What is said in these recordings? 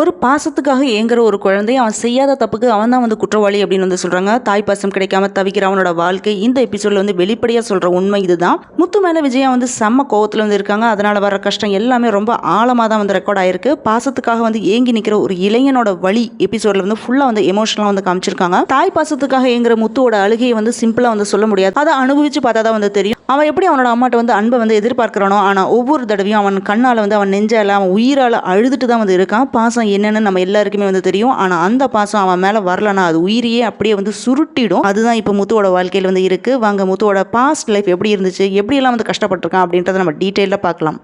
ஒரு பாசத்துக்காக ஏங்குற ஒரு குழந்தை அவன் செய்யாத தப்புக்கு அவன் தான் வந்து குற்றவாளி அப்படின்னு வந்து சொல்றாங்க. தாய் பாசம் கிடைக்காம தவிக்கிற அவனோட வாழ்க்கை. இந்த எபிசோட்ல வந்து வெளிப்படையா சொல்ற உண்மை இதுதான். முத்து மேல விஜயா வந்து செம்ம கோவத்துல வந்து இருக்காங்க. அதனால வர கஷ்டம் எல்லாமே ரொம்ப ஆழமா தான் வந்து ரெக்கார்ட் ஆயிருக்கு. பாசத்துக்காக வந்து ஏங்கி நிக்கிற ஒரு இளைஞனோட வழி எபிசோட்ல வந்து ஃபுல்லா வந்து எமோஷனலா வந்து காமிச்சிருக்காங்க. தாய் பாசத்துக்காக ஏங்குற முத்துவோட அழுகையை வந்து சிம்பிளா வந்து சொல்ல முடியாது. அதை அனுபவிச்சு பார்த்தா தான் வந்து தெரியும். அவன் எப்படி அவனோட அம்மாட்ட வந்து அன்பை வந்து எதிர்பார்க்கிறானோ ஆனால் ஒவ்வொரு தடவையும் அவன் கண்ணால் வந்து அவன் நெஞ்சால அவன் உயிரால் அழுதுட்டு தான் வந்து இருக்கான். பாசம் என்னன்னு நம்ம எல்லாருக்குமே வந்து தெரியும். ஆனால் அந்த பாசம் அவன் மேலே வரலன்னா அது உயிரையே அப்படியே வந்து சுருட்டிடும். அதுதான் இப்போ முத்துவோட வாழ்க்கையில் வந்து இருக்குது வாங்க முத்துவோட பாஸ்ட் லைஃப் எப்படி இருந்துச்சு? எப்படியெல்லாம் வந்து கஷ்டப்பட்டிருக்கான் அப்படின்றத நம்ம டீட்டெயிலாக பார்க்கலாம்.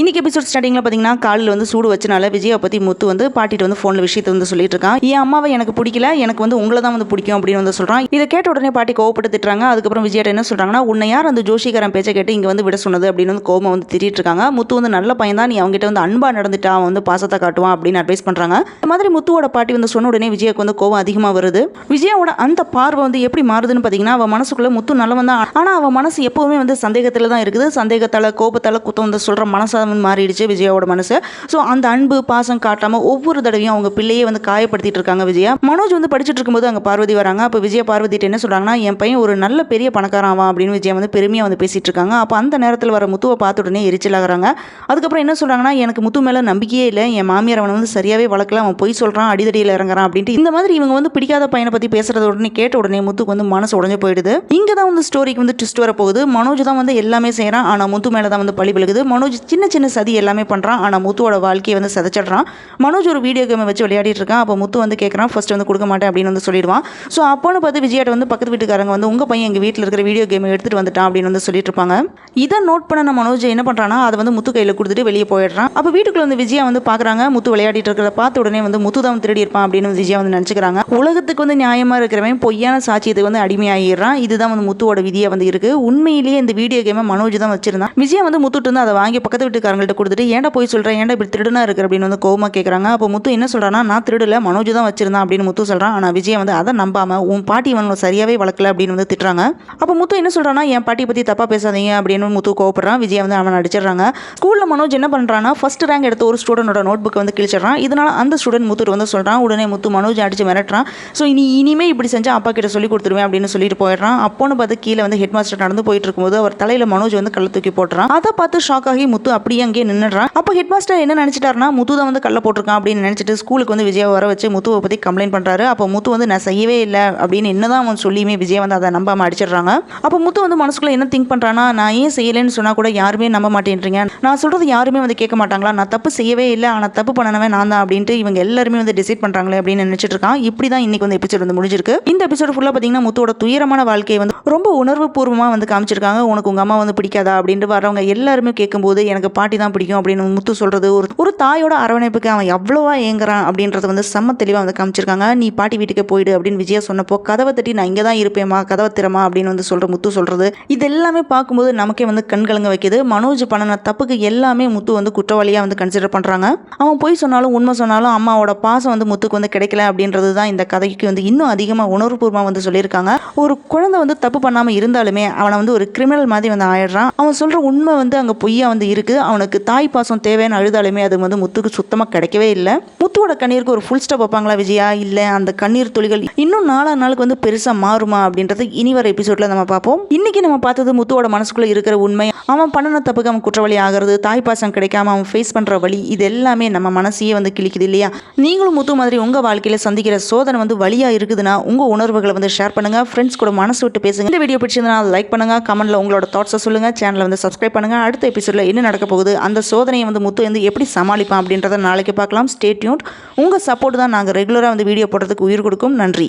இன்னைக்கு எபிசோட் ஸ்டார்டிங்கில் பார்த்தீங்கன்னா காலில் வந்து சூடு வச்சனால விஜயா பற்றி முத்து வந்து பாட்டிட்டு வந்து ஃபோனில் விஷயத்தை வந்து சொல்லிட்டு இருக்கான். என் அம்மாவை எனக்கு பிடிக்கல எனக்கு வந்து உங்களை தான் வந்து பிடிக்கும் அப்படின்னு வந்து சொல்கிறான் இதை கேட்ட உடனே பாட்டி கோவப்பட்டு திட்டுறாங்க. அதுக்கப்புறம் விஜயாட்ட என்ன சொல்கிறாங்கன்னா உன்னை யார் அந்த ஜோஷிகாரன் பேச்சை கேட்டு இங்கே வந்து விட சொன்னது? அப்படின்னு வந்து கோபம் வந்து திட்டிட்டு இருக்காங்க. முத்து வந்து நல்ல பையன் தான் நீ அவங்ககிட்ட வந்து அன்பா நடந்துட்டா அவன் வந்து பாசத்தை காட்டுவான் அப்படின்னு அட்வைஸ் பண்ணுறாங்க இந்த மாதிரி முத்துவோட பாட்டி வந்து சொன்ன உடனே விஜயாக்கு வந்து கோவம் அதிகமாக வருது. விஜயாவோட அந்த பார்வை வந்து எப்படி மாறுதுன்னு பார்த்தீங்கன்னா அவன் மனசுக்குள்ள முத்து நல்லவன் தான் ஆனால் அவன் மனசு எப்பவுமே வந்து சந்தேகத்தில் தான் இருக்குது. சந்தேகத்தால் கோபத்தால் குத்தம் வந்து சொல்கிற மனசாக வந்து மாறிடுச்சு விஜயாவோட மனசு. ஸோ அந்த அன்பு பாசம் காட்டாமல் ஒவ்வொரு தடவையும் அவங்க பிள்ளையை வந்து காயப்படுத்திட்டு இருக்காங்க விஜயா. மனோஜ் வந்து படிச்சுட்டு இருக்கும்போது அங்கே பார்வதி வராங்க. அப்போ விஜய பார்வதிட்டு என்ன சொல்கிறாங்கன்னா என் பையன் ஒரு நல்ல பெரிய பணக்காரன் ஆவான் அப்படின்னு விஜயா வந்து பெருமையாக வந்து பேசிட்டு இருக்காங்க. அப்போ அந்த நேரத்தில் வர முத்துவை பார்த்த உடனே எரிச்சலாகிறாங்க அதுக்கப்புறம் என்ன சொல்கிறாங்கன்னா எனக்கு முத்து மேலே நம்பிக்கையே இல்லை. என் மாமியார் அவனை வந்து சரியாகவே வளர்க்கல. அவன் பொய் சொல்கிறான் அடிதடியில் இறங்குறான் அப்படின்ட்டு இந்த மாதிரி இவங்க வந்து பிடிக்காத பையனை பற்றி பேசுகிறத உடனே கேட்ட உடனே முத்துக்கு வந்து மனசு உடஞ்சு போயிடுது. இங்கே தான் வந்து ஸ்டோரிக்கு வந்து ட்விஸ்ட் வர போகுது மனோஜ் தான் வந்து எல்லாமே செய்கிறான் ஆனால் முத்து மேலே தான் வந்து பழி விழுகுது. மனோஜ் சின்ன சின்ன சதி எல்லாமே பண்ணுறான் ஆனால் முத்துவோட வாழ்க்கையை வந்து சதைச்சிடுறான். மனோஜ் ஒரு வீடியோ கேமை வச்சு விளையாடிட்டு இருக்கான். அப்போ முத்து வந்து கேட்குறான் ஃபர்ஸ்ட் வந்து கொடுக்க மாட்டேன் அப்படின்னு வந்து சொல்லிடுவான். ஸோ அப்போன்னு பார்த்து விஜயாட்ட வந்து பக்கத்து வீட்டுக்காரங்க வந்து உங்கள் பையன் எங்கள் வீட்டில் இருக்கிற வீடியோ கேமை எடுத்துகிட்டு வந்துட்டான் அப்படின்னு வந்து சொல்லிட்டு இருப்பாங்க. இதை நோட் பண்ண நம்ம மனோஜ் என்ன பண்ணுறான்னா அதை வந்து முத்து கையில் கொடுத்துட்டு வெளியே போயிடுறான். அப்போ வீட்டுக்குள்ள வந்து விஜயா வந்து பார்க்குறாங்க முத்து விளையாடிட்டு இருக்கிறத பார்த்த உடனே வந்து முத்து தான் திருடி இருப்பான் அப்படின்னு விஜயா வந்து நினச்சிக்கிறாங்க. உலகத்துக்கு வந்து நியாயமாக இருக்கிறவன் பொய்யான சாட்சியத்துக்கு வந்து அடிமையாகிடுறான் இதுதான் வந்து முத்துவோட விதியாக வந்து இருக்கு. உண்மையிலேயே இந்த வீடியோ கேமை மனோஜ் தான் வச்சிருந்தான். விஜயா வந்து முத்துட்டு வந்து அதை வாங்கி பக்கத்து வீட்டுக்கு வீட்டுக்காரங்கள்ட்ட கொடுத்துட்டு ஏன்டா போய் சொல்கிறேன் ஏன்டா இப்படி திருடனா இருக்கு அப்படின்னு வந்து கோவமாக கேட்குறாங்க அப்போ முத்து என்ன சொல்கிறான்னா நான் திருடல மனோஜ் தான் வச்சிருந்தான் அப்படின்னு முத்து சொல்கிறான் ஆனால் விஜய் வந்து அதை நம்பாம உன் பாட்டி இவனை சரியாகவே வளர்க்கல அப்படின்னு வந்து திட்டுறாங்க. அப்போ முத்து என்ன சொல்கிறான்னா என் பாட்டி பற்றி தப்பாக பேசாதீங்க அப்படின்னு முத்து கோவப்படுறான். விஜய் வந்து அவன் அடிச்சிடுறாங்க. ஸ்கூலில் மனோஜ் என்ன பண்ணுறான்னா ஃபஸ்ட் ரேங்க் எடுத்த ஒரு ஸ்டூடெண்டோட நோட் புக்கை வந்து கிழிச்சிடுறான். இதனால் அந்த ஸ்டூடெண்ட் முத்து வந்து சொல்கிறான் உடனே முத்து மனோஜ் அடிச்சு மிரட்டுறான். ஸோ இனி இனிமே இப்படி செஞ்சால் அப்பா கிட்ட சொல்லி கொடுத்துருவேன் அப்படின்னு சொல்லிட்டு போயிடுறான். அப்போன்னு பார்த்து கீழே வந்து ஹெட் மாஸ்டர் நடந்து போயிட்டு இருக்கும்போது அவர் தலையில் மனோஜ் வந்து கள்ள தூக்கி போட்டுறான். அதை பார்த்து ஷாக் ஆகி முத்து அப்படி அப்படியே அங்கேயே நின்னுடுறான். அப்போ ஹெட் மாஸ்டர் என்ன நினச்சிட்டாருன்னா முத்து தான் வந்து கள்ள போட்டிருக்கான் அப்படின்னு நினச்சிட்டு ஸ்கூலுக்கு வந்து விஜய் வர வச்சு முத்துவை பற்றி கம்ப்ளைண்ட் பண்ணுறாரு அப்போ முத்து வந்து நான் செய்யவே இல்லை அப்படின்னு என்னதான் அவன் சொல்லியுமே விஜய் வந்து அதை நம்பாம அடிச்சிடுறாங்க. அப்போ முத்து வந்து மனசுக்குள்ள என்ன திங்க் பண்ணுறான்னா நான் ஏன் செய்யலைன்னு சொன்னால் கூட யாருமே நம்ப மாட்டேன்றீங்க. நான் சொல்கிறது யாருமே வந்து கேட்க மாட்டாங்களா? நான் தப்பு செய்யவே இல்லை. ஆனால் தப்பு பண்ணனவே நான் தான் அப்படின்ட்டு இவங்க எல்லாருமே வந்து டிசைட் பண்ணுறாங்களே அப்படின்னு நினச்சிட்டு இருக்கான். இப்படி தான் இன்னைக்கு வந்து எபிசோட் வந்து முடிஞ்சிருக்கு. இந்த எபிசோட் ஃபுல்லாக பார்த்தீங்கன்னா முத்துவோட துயரமான வாழ்க்கையை வந்து ரொம்ப உணர்வு பூர்வமாக வந்து காமிச்சிருக்காங்க. உனக்கு உங்கள் அம்மா வந்து பிடிக்காதா? அப்படின்ட்டு வரவங்க எல்லாருமே கேட்கும்போது எனக்கு பாட்டி தான் பிடிக்கும் அப்படின்னு முத்து சொல்கிறது ஒரு ஒரு தாயோட அரவணைப்புக்கு அவன் எவ்வளோவா ஏங்குறான் அப்படின்றத வந்து செம்ம தெளிவாக வந்து காமிச்சிருக்காங்க. நீ பாட்டி வீட்டுக்கு போயிடு அப்படின்னு விஜயா சொன்னப்போ கதவை தட்டி நான் இங்கே தான் இருப்பேம்மா கதவை திறமா அப்படின்னு வந்து சொல்கிற முத்து சொல்கிறது இது எல்லாமே பார்க்கும்போது நமக்கே வந்து கண்கலங்க வைக்கிது. மனோஜ் பண்ணின தப்புக்கு எல்லாமே முத்து வந்து குற்றவாளியாக வந்து கன்சிடர் பண்ணுறாங்க அவன் பொய் சொன்னாலும் உண்மை சொன்னாலும் அம்மாவோட பாசம் வந்து முத்துக்கு வந்து கிடைக்கல அப்படின்றது தான் இந்த கதைக்கு வந்து இன்னும் அதிகமாக உணர்வுபூர்வமாக வந்து சொல்லியிருக்காங்க. ஒரு குழந்தை வந்து தப்பு பண்ணாமல் இருந்தாலுமே அவனை வந்து ஒரு கிரிமினல் மாதிரி வந்து ஆயிடுறான். அவன் சொல்கிற உண்மை வந்து அங்கே பொய்யா வந்து இருக்குது அவனுக்கு தாய் பாசம் தேவைன்னு அழுதாலுமே அது வந்து முத்துக்கு சுத்தமாக கிடைக்கவே இல்லை. முத்துவோட கண்ணீருக்கு ஒரு ஃபுல் ஸ்டாப் வைப்பாங்களா விஜயா? இல்லை அந்த கண்ணீர் துளிகள் இன்னும் நாலா நாளுக்கு வந்து பெருசாக மாறுமா அப்படின்றது இனி வர எபிசோடில் நம்ம பார்ப்போம். இன்னைக்கு நம்ம பார்த்தது முத்துவோட மனசுக்குள்ள இருக்கிற உண்மை. அவன் பண்ணின தப்புக்கு அவன் குற்றவாளி ஆகிறது தாய் பாசம் கிடைக்காம அவன் ஃபேஸ் பண்ணுற வழி இது எல்லாமே நம்ம மனசையே வந்து கிழிக்குது இல்லையா? நீங்களும் முத்து மாதிரி உங்கள் வாழ்க்கையில் சந்திக்கிற சோதனை வந்து வழியாக இருக்குதுன்னா உங்கள் உணர்வுகளை வந்து ஷேர் பண்ணுங்க. ஃப்ரெண்ட்ஸ் கூட மனசு விட்டு பேசுங்க. இந்த வீடியோ பிடிச்சிருந்தா லைக் பண்ணுங்க. கமெண்ட்டில் உங்களோட தாட்ஸை சொல்லுங்க. சேனலை வந்து சப்ஸ்கிரைப் பண்ணுங்க. அடுத்த எபிசோடில் என்ன நடக்க போகுது? அந்த சோதனையை வந்து முத்து வந்து எப்படி சமாளிப்பான் அப்படின்றத நாளைக்கு பார்க்கலாம். ஸ்டே டியூன் உங்கள் சப்போர்ட் தான் நாங்கள் ரெகுலராக வந்து வீடியோ போடுறதுக்கு உயிர் கொடுக்கும். நன்றி.